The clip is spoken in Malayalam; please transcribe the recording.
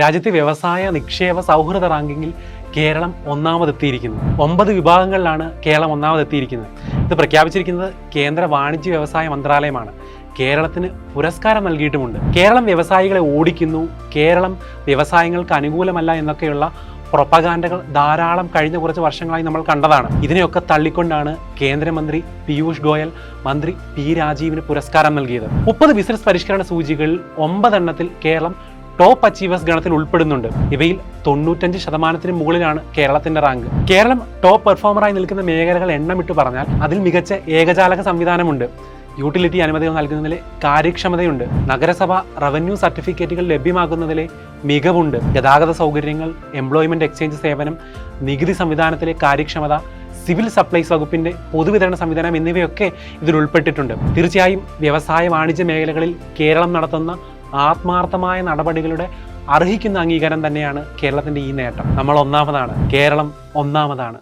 രാജ്യത്തെ വ്യവസായ നിക്ഷേപ സൗഹൃദ റാങ്കിങ്ങിൽ കേരളം ഒന്നാമതെത്തിയിരിക്കുന്നു. ഒമ്പത് വിഭാഗങ്ങളിലാണ് കേരളം ഒന്നാമതെത്തിയിരിക്കുന്നത്. ഇത് പ്രഖ്യാപിച്ചിരിക്കുന്നത് കേന്ദ്ര വാണിജ്യ വ്യവസായ മന്ത്രാലയമാണ്. കേരളത്തിന് പുരസ്കാരം നൽകിയിട്ടുമുണ്ട്. കേരളം വ്യവസായികളെ ഓടിക്കുന്നു. കേരളം വ്യവസായങ്ങൾക്ക് അനുകൂലമല്ല എന്നൊക്കെയുള്ള പ്രൊപ്പഗാൻഡകൾ ധാരാളം കഴിഞ്ഞ കുറച്ച് വർഷങ്ങളായി നമ്മൾ കണ്ടതാണ്. ഇതിനെയൊക്കെ തള്ളിക്കൊണ്ടാണ് കേന്ദ്രമന്ത്രി പീയൂഷ് ഗോയൽ മന്ത്രി പി രാജീവിന് പുരസ്കാരം നൽകിയത്. മുപ്പത് ബിസിനസ് പരിഷ്കരണ സൂചികകളിൽ ഒമ്പതെണ്ണത്തിൽ കേരളം ടോപ്പ് അച്ചീവേഴ്സ് ഗണത്തിൽ ഉൾപ്പെടുന്നുണ്ട്. ഇവയിൽ തൊണ്ണൂറ്റഞ്ച് ശതമാനത്തിന് മുകളിലാണ് കേരളത്തിന്റെ റാങ്ക് കേരളം ടോപ്പ് പെർഫോമറായി നിൽക്കുന്ന മേഖലകൾ എണ്ണമിട്ട് പറഞ്ഞാൽ അതിൽ മികച്ച ഏകജാലക സംവിധാനമുണ്ട്. യൂട്ടിലിറ്റി അനുമതികൾ നൽകുന്നതിലെ കാര്യക്ഷമതയുണ്ട്. നഗരസഭ റവന്യൂ സർട്ടിഫിക്കറ്റുകൾ ലഭ്യമാക്കുന്നതിലെ മികവുണ്ട്. ഗതാഗത സൗകര്യങ്ങൾ എംപ്ലോയ്മെന്റ് എക്സ്ചേഞ്ച് സേവനം നികുതി സംവിധാനത്തിലെ കാര്യക്ഷമത സിവിൽ സപ്ലൈസ് വകുപ്പിന്റെ പൊതുവിതരണ സംവിധാനം എന്നിവയൊക്കെ ഇതിൽ ഉൾപ്പെട്ടിട്ടുണ്ട്. തീർച്ചയായും വ്യവസായ വാണിജ്യ മേഖലകളിൽ കേരളം നടത്തുന്ന ആത്മാർത്ഥമായ നടപടികളുടെ അർഹിക്കുന്ന അംഗീകാരം തന്നെയാണ് കേരളത്തിന്റെ ഈ നേട്ടം. നമ്മൾ ഒന്നാമതാണ്. കേരളം ഒന്നാമതാണ്.